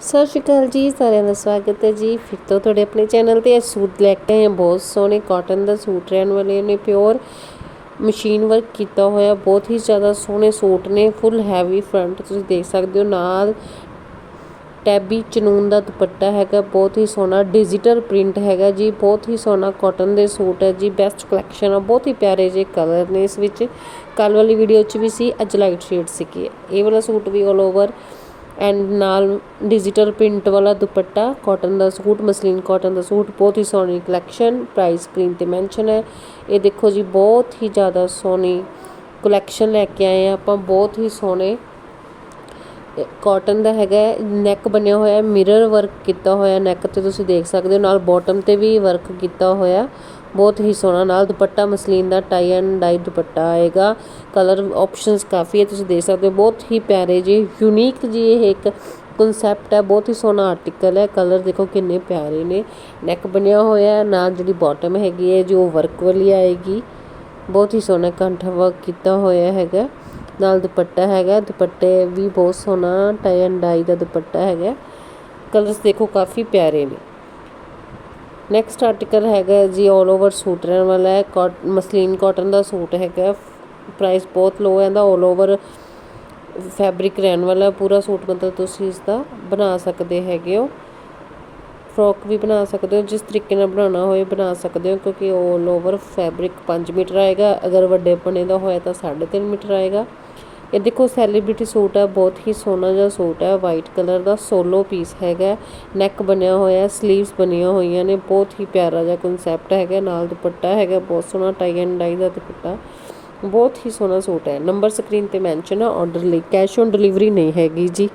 ਸਤਿ ਸ਼੍ਰੀ ਅਕਾਲ ਜੀ, ਸਾਰਿਆਂ ਦਾ ਸਵਾਗਤ ਹੈ ਜੀ। ਫਿਰ ਤੋਂ ਤੁਹਾਡੇ ਆਪਣੇ ਚੈਨਲ ਤੇ ਅੱਜ ਸੂਟ ਲੈ ਕੇ ਆਏ ਹਾਂ। ਬਹੁਤ ਸੋਹਣੇ ਕਾਟਨ ਦਾ ਸੂਟ ਰਹਿਣ ਵਾਲੇ ਨੇ ਪਿਓਰ ਮਸ਼ੀਨ ਵਰਕ ਕੀਤਾ ਹੋਇਆ। ਬਹੁਤ ਹੀ ਜ਼ਿਆਦਾ ਸੋਹਣੇ ਸੂਟ ਨੇ ਫੁੱਲ ਹੈਵੀ ਫਰੰਟ ਤੁਸੀਂ ਦੇਖ ਸਕਦੇ ਹੋ। ਨਾਲ ਟੈਬੀ ਚਨੂਨ ਦਾ ਦੁਪੱਟਾ ਹੈਗਾ, ਬਹੁਤ ਹੀ ਸੋਹਣਾ ਡਿਜੀਟਲ ਪ੍ਰਿੰਟ ਹੈਗਾ ਜੀ। ਬਹੁਤ ਹੀ ਸੋਹਣਾ ਕਾਟਨ ਦੇ ਸੂਟ ਹੈ ਜੀ ਬੈਸਟ ਕਲੈਕਸ਼ਨ ਆ। ਬਹੁਤ ਹੀ ਪਿਆਰੇ ਜਿਹੇ ਕਲਰ ਨੇ ਇਸ ਵਿੱਚ। ਕੱਲ ਵਾਲੀ ਵੀਡੀਓ 'ਚ ਵੀ ਸੀ, ਅੱਜ ਲਾਈਟ ਸ਼ੇਡ ਸੀ ਇਹ ਵਾਲਾ ਸੂਟ ਵੀ ਆਲ ਓਵਰ ਐਂਡ ਨਾਲ ਡਿਜੀਟਲ ਪ੍ਰਿੰਟ ਵਾਲਾ ਦੁਪੱਟਾ ਕਾਟਨ ਦਾ ਸੂਟ, ਮਸਲੀਨ ਕਾਟਨ ਦਾ ਸੂਟ, ਬਹੁਤ ਹੀ ਸੋਹਣੀ ਕਲੈਕਸ਼ਨ ਪ੍ਰਾਈਸ ਸਕਰੀਨ ਤੇ ਮੈਂਸ਼ਨ ਹੈ। ਇਹ ਦੇਖੋ ਜੀ, ਬਹੁਤ ਹੀ ਜ਼ਿਆਦਾ ਸੋਹਣੀ ਕਲੈਕਸ਼ਨ ਲੈ ਕੇ ਆਏ ਆ। ਆਪਾਂ ਬਹੁਤ ਹੀ ਸੋਹਣੇ ਕੋਟਨ ਦਾ ਹੈਗਾ ਨੈਕ ਬਣਿਆ ਹੋਇਆ ਮਿਰਰ ਵਰਕ ਕੀਤਾ ਹੋਇਆ ਨੈਕ ਤੇ ਤੁਸੀਂ ਦੇਖ ਸਕਦੇ ਹੋ, ਨਾਲ ਬਾਟਮ ਤੇ ਵੀ ਵਰਕ ਕੀਤਾ ਹੋਇਆ ਬਹੁਤ ਹੀ ਸੋਹਣਾ, ਨਾਲ ਦੁਪੱਟਾ ਮਸਲੀਨ ਦਾ ਟਾਈ ਐਂਡ ਡਾਈ ਦੁਪੱਟਾ ਆਏਗਾ। ਕਲਰ ਆਪਸ਼ਨਸ ਕਾਫੀ ਹੈ, ਤੁਸੀਂ ਦੇਖ ਸਕਦੇ ਹੋ, ਬਹੁਤ ਹੀ ਪਿਆਰੇ ਜੀ ਯੂਨੀਕ ਜੀ ਇਹ ਇੱਕ ਕਨਸੈਪਟ ਹੈ, ਬਹੁਤ ਹੀ ਸੋਹਣਾ ਆਰਟੀਕਲ ਹੈ। ਕਲਰ ਦੇਖੋ ਕਿੰਨੇ ਪਿਆਰੇ ਨੇ। ਨੈਕ ਬਣਿਆ ਹੋਇਆ ਹੈ, ਨਾਲ ਜਿਹੜੀ ਬਾਟਮ ਹੈਗੀ ਹੈ, ਜੋ ਵਰਕ ਵਾਲੀ ਆਏਗੀ। ਬਹੁਤ ਹੀ ਸੋਹਣਾ ਕੰਠਾ ਵਰਕ ਕੀਤਾ ਹੋਇਆ ਹੈਗਾ। ਨਾਲ ਦੁਪੱਟਾ ਹੈਗਾ ਦੁਪੱਟੇ ਵੀ ਬਹੁਤ ਸੋਹਣਾ ਟਾਈ ਐਂਡ ਡਾਈ ਦਾ ਦੁਪੱਟਾ ਹੈਗਾ ਕਲਰਸ ਦੇਖੋ ਕਾਫੀ ਪਿਆਰੇ ਨੇ ਨੈਕਸਟ ਆਰਟੀਕਲ ਹੈਗਾ ਜੀ 올 ਓਵਰ ਸੂਟ ਰਹਿਣ ਵਾਲਾ ਹੈ ਮਸਲੀਨ ਕਾਟਨ ਦਾ ਸੂਟ ਹੈਗਾ ਪ੍ਰਾਈਸ ਬਹੁਤ ਲੋ ਹੈ ਦਾ 올 ਓਵਰ ਫੈਬਰਿਕ ਰਹਿਣ ਵਾਲਾ ਪੂਰਾ ਸੂਟ ਮਤਲਬ ਤੁਸੀਂ ਇਸ ਦਾ ਬਣਾ ਸਕਦੇ ਹੈਗੇ ਹੋ ਫਰੋਕ ਵੀ ਬਣਾ ਸਕਦੇ ਹੋ ਜਿਸ ਤਰੀਕੇ ਨਾਲ ਬਣਾਉਣਾ ਹੋਏ ਬਣਾ ਸਕਦੇ ਹੋ ਕਿਉਂਕਿ 올 ਓਵਰ ਫੈਬਰਿਕ 5 ਮੀਟਰ ਆਏਗਾ ਅਗਰ ਵੱਡੇ ਪਣੇ ਦਾ ਹੋਇਆ ਤਾਂ 3.5 ਮੀਟਰ ਆਏਗਾ ਇਹ ਦੇਖੋ ਸੈਲੀਬ੍ਰਿਟੀ ਸੂਟ ਆ ਬਹੁਤ ਹੀ ਸੋਹਣਾ ਜਿਹਾ ਸੂਟ ਹੈ ਵਾਈਟ ਕਲਰ ਦਾ ਸੋਲੋ ਪੀਸ ਹੈਗਾ ਨੈਕ ਬਣਿਆ ਹੋਇਆ ਸਲੀਵਸ ਬਣੀਆਂ ਹੋਈਆਂ ਨੇ, ਬਹੁਤ ਹੀ ਪਿਆਰਾ ਜਿਹਾ ਕਨਸੈਪਟ ਹੈਗਾ ਨਾਲ ਦੁਪੱਟਾ ਹੈਗਾ, ਬਹੁਤ ਸੋਹਣਾ ਟਾਈ ਐਂਡ ਡਾਈ ਦਾ ਦੁਪੱਟਾ, ਬਹੁਤ ਹੀ ਸੋਹਣਾ ਸੂਟ ਹੈ। ਨੰਬਰ ਸਕਰੀਨ ਤੇ ਮੈਂਸ਼ਨ ਆ ਆਰਡਰ ਲਈ ਕੈਸ਼ ਔਨ ਡਿਲੀਵਰੀ ਨਹੀਂ ਹੈਗੀ ਜੀ।